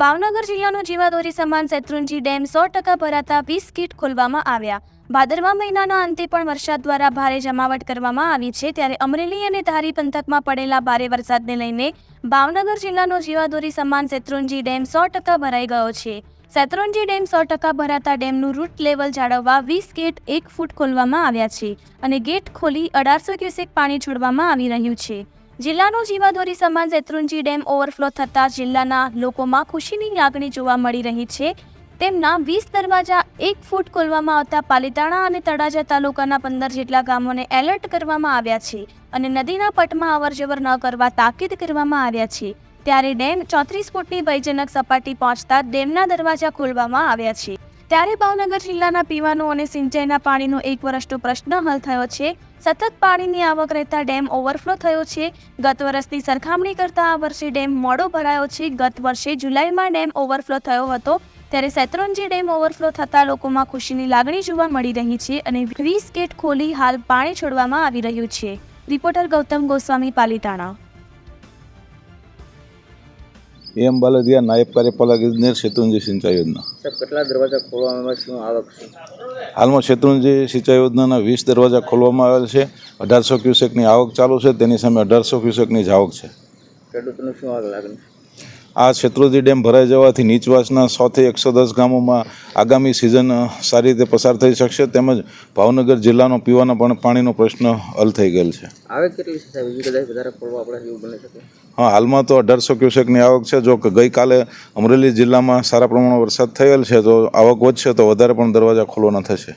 ભાવનગર જિલ્લાનો જીવાદોરી સમાન શેત્રુંજી ડેમ સો ટકા ભરાતા વીસ કીટ ખોલવામાં આવ્યા. ભાદરવા મહિનાના અંતે પણ વરસાદ દ્વારા ભારે જમાવટ કરવામાં આવી છે. ત્યારે અમરેલી અને ધારી પંથકમાં પડેલા ભારે વરસાદને લઈને ભાવનગર જિલ્લાનો જીવાદોરી સમાન શેત્રુંજી ડેમ સો ટકા ભરાઈ ગયો છે. શેત્રુંજી ડેમ સો ટકા ભરાતા ડેમનું રૂટ લેવલ જાળવવા વીસ ગેટ એક ફૂટ ખોલવામાં આવ્યા છે અને ગેટ ખોલી અઢારસો ક્યુસેક પાણી છોડવામાં આવી રહ્યું છે. જિલ્લાનો જીવાધોરી સમાન શેત્રુંજી ડેમ ઓવરફ્લો થતાં જિલ્લાના લોકોમાં ખુશીની લાગણી જોવા મળી રહી છે. તેમના વીસ દરવાજા એક ફૂટ ખોલવામાં આવતા પાલીતાણા અને તળાજા તાલુકાના પંદર જેટલા ગામોને એલર્ટ કરવામાં આવ્યા છે અને નદીના પટમાં અવરજવર ન કરવા તાકીદ કરવામાં આવ્યા છે. ત્યારે ડેમ ચોત્રીસ ફૂટની ભયજનક સપાટી પહોંચતા ડેમના દરવાજા ખોલવામાં આવ્યા છે. ત્યારે ભાવનગર જિલ્લાના પીવાનું અને સિંચાઈના પાણીનો એક વર્ષનો પ્રશ્ન હલ થયો છે. સતત પાણીની આવક રહેતા ડેમ ઓવરફ્લો થયો છે. ગત વર્ષની સરખામણી કરતાં આ વર્ષે ડેમ મોડો ભરાયો છે. ગત વર્ષે જુલાઈમાં ડેમ ઓવરફ્લો થયો હતો. ત્યારે શેત્રુંજી ડેમ ઓવરફ્લો થતાં લોકોમાં ખુશીની લાગણી જોવા મળી રહી છે અને વીસ ગેટ ખોલી હાલ પાણી છોડવામાં આવી રહ્યું છે. રિપોર્ટર ગૌતમ ગોસ્વામી પાલીતાણા. એમ બાલદિયા નાયબ કાર્યપાલક ઇજનેર શેત્રુંજી સિંચાઈ યોજના. કેટલા દરવાજા ખોલવામાં શું આવક છે? હાલમાં શેત્રુંજી સિંચાઈ યોજનાના વીસ દરવાજા ખોલવામાં આવેલ છે. અઢારસો ક્યુસેકની આવક ચાલુ છે. તેની સામે અઢારસો ક્યુસેકની જ આવક છે. ખેડૂતોનું શું આગ લાગણી? આ શેત્રુજી ડેમ ભરાઈ જવાથી નીચવાસના સોથી એકસો દસ ગામોમાં આગામી સિઝન સારી રીતે પસાર થઈ શકશે. તેમજ ભાવનગર જિલ્લાનો પીવાના પણ પાણીનો પ્રશ્ન હલ થઈ ગયેલ છે. હા હાલમાં તો અઢારસો ક્યુસેકની આવક છે. જો કે ગઈકાલે અમરેલી જિલ્લામાં સારા પ્રમાણમાં વરસાદ થયેલ છે તો આવક વધશે તો વધારે પણ દરવાજા ખોલવાના થશે.